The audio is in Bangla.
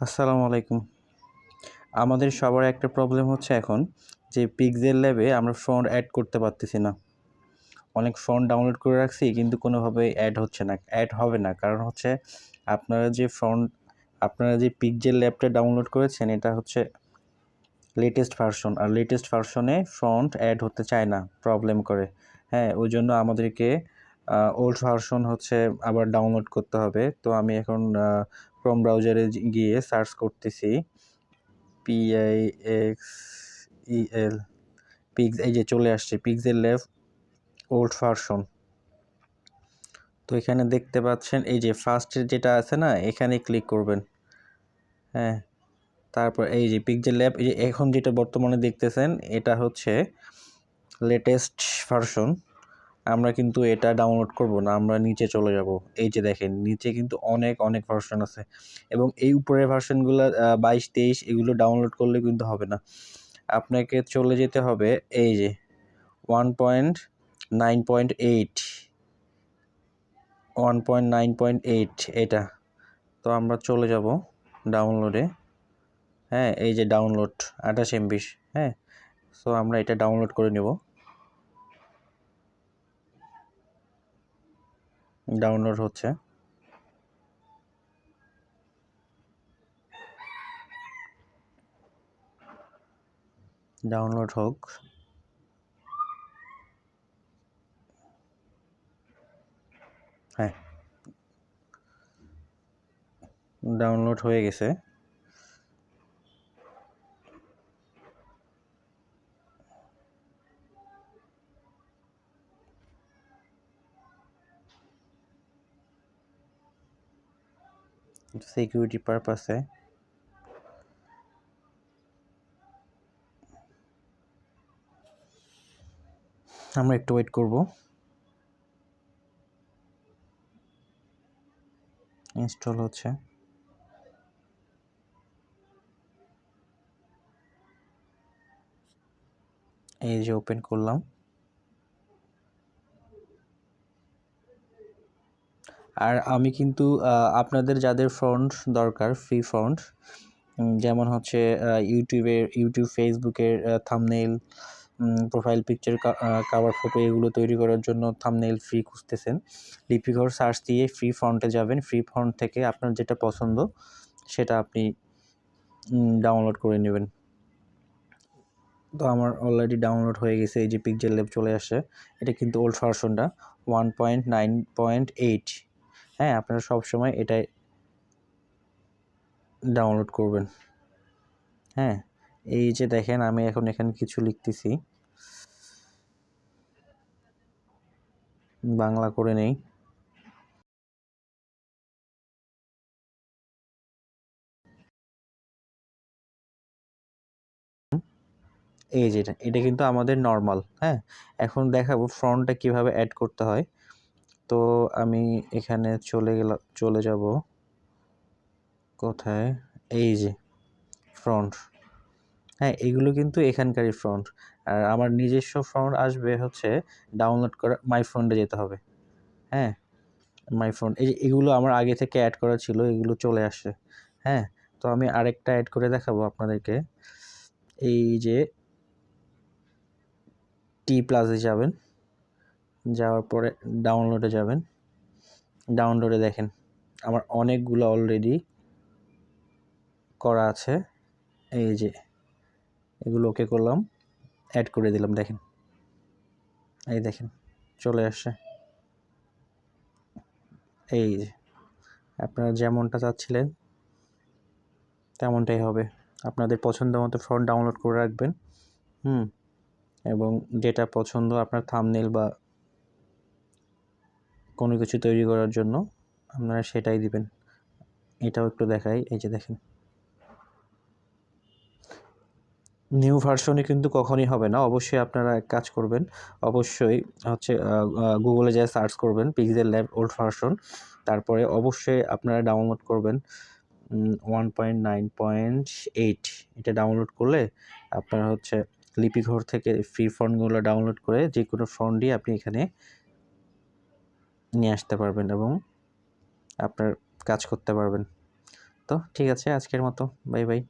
আসসালামু আলাইকুম। আমাদের সবার একটা প্রবলেম হচ্ছে এখন যে পিক্সেল ল্যাবে আমরা ফন্ট অ্যাড করতে পারতেছি না। অনেক ফন্ট ডাউনলোড করে রাখছি কিন্তু কোনোভাবে অ্যাড হচ্ছে না অ্যাড হবে না। কারণ হচ্ছে আপনারা যে ফন্ট আপনারা যে পিক্সেল ল্যাবটা ডাউনলোড করেছেন এটা হচ্ছে লেটেস্ট ভার্সন আর লেটেস্ট ভার্সনে ফন্ট অ্যাড হতে চায় না প্রবলেম করে। হ্যাঁ ওই জন্য আমাদেরকে ওল্ড ভার্সন হচ্ছে আবার ডাউনলোড করতে হবে। তো আমি এখন ক্রোম ব্রাউজারে গিয়ে সার্চ করতেছি। পিআই এক্স ইএল পিক্স এই যে চলে আসছে পিক্সেল ল্যাব ওল্ড ভার্সন তো এখানে দেখতে পাচ্ছেন, এই যে ফার্স্টের যেটা আছে না, এখানে ক্লিক করবেন। হ্যাঁ তারপর এই যে পিক্সেল ল্যাব এই যে এখন যেটা বর্তমানে দেখতেছেন, এটা হচ্ছে লেটেস্ট ভার্সন আমরা কিন্তু এটা ডাউনলোড করব না, আমরা নিচে চলে যাব। এই যে দেখেন, নিচে কিন্তু অনেক অনেক ভার্সন আছে। এবং এই উপরের ভার্সনগুলো বাইশ, তেইশ, এগুলো ডাউনলোড করলে কিন্তু হবে না। আপনাকে চলে যেতে হবে এই যে one point nine point eight one point nine point eight এটা। তো আমরা চলে যাব ডাউনলোডে হ্যাঁ এই যে ডাউনলোড আঠাশ এমবিস হ্যাঁ। সো আমরা এটা ডাউনলোড করে নেব। ডাউনলোড হচ্ছে। ডাউনলোড হোক। হ্যাঁ। ডাউনলোড হয়ে গেছে। সিকিউরিটি পারপাসে আমরা একটু ওয়েট করব। ইনস্টল হচ্ছে। এই যে ওপেন করলাম। আর আমি কিন্তু আপনাদের যাদের ফন্ট দরকার ফ্রি ফন্ট যেমন হচ্ছে ইউটিউবের ইউটিউব ফেসবুকের thumbnail profile picture cover photo এগুলো তৈরি করার জন্য থামনেল ফ্রি খুঁজতেছেন। লিপিঘর সার্চ দিয়ে ফ্রি ফন্টে যাবেন। ফ্রি ফন্ট থেকে আপনার যেটা পছন্দ, সেটা আপনি ডাউনলোড করে নেবেন। তো আমার অলরেডি ডাউনলোড হয়ে গেছে, এই যে পিকচার ল্যাব চলে আসে এটা কিন্তু ওল্ড ভার্সনটা one point nine point eight হ্যাঁ আপনারা সবসময় এটাই ডাউনলোড করবেন। হ্যাঁ এই যে দেখেন, আমি এখন এখানে কিছু লিখতেছি। বাংলা করে নেই। এই যেটা এটা কিন্তু আমাদের নর্মাল হ্যাঁ? এখন দেখাবো ফ্রন্টটা কীভাবে অ্যাড করতে হয়। তো আমি এখানে চলে গেলাম চলে যাব। কোথায়? এই যে ফ্রন্ট হ্যাঁ এগুলো কিন্তু এখানকারই ফ্রন্ট আর আমার নিজস্ব ফ্রন্ট আসবে হচ্ছে ডাউনলোড করা মাই ফ্রন্টে যেতে হবে। হ্যাঁ মাই ফ্রন্ট এই এগুলো আমার আগে থেকে অ্যাড করা ছিল, এগুলো চলে আসে হ্যাঁ তো আমি আরেকটা অ্যাড করে দেখাবো আপনাদেরকে। এই যে টি প্লাসে যাবেন। যাওয়ার পরে ডাউনলোডে যাবেন। ডাউনলোডে দেখেন, আমার অনেকগুলো অলরেডি করা আছে। এই যে, এগুলো ওকে করলাম অ্যাড করে দিলাম, দেখেন। এই দেখেন, চলে আসছে। এই যে, আপনারা যেমনটা চাচ্ছিলেন, তেমনটাই হবে। আপনাদের পছন্দ মতো ফ্রন্ট ডাউনলোড করে রাখবেন, হুম? এবং যেটা পছন্দ আপনার থামনেল বা কোনো কিছু তৈরি করার জন্য আপনারা সেটাই দিবেন। এটাও একটু দেখাই, এই যে দেখেন। নিউ ভার্সনে কিন্তু কখনই হবে না। অবশ্যই আপনারা এক কাজ করবেন, অবশ্যই হচ্ছে গুগলে যায় সার্চ করবেন পিক্সেল ল্যাব ওল্ড ভার্সন তারপরে অবশ্যই আপনারা ডাউনলোড করবেন one point nine point eight এটা ডাউনলোড করলে আপনার হচ্ছে লিপিঘর থেকে ফ্রি ফন্টগুলো ডাউনলোড করে যে কোনো ফন্টই আপনি এখানে নিয়ে আসতে পারবেন এবং আপনার কাজ করতে পারবেন। তো ঠিক আছে, আজকের মতো। Bye bye.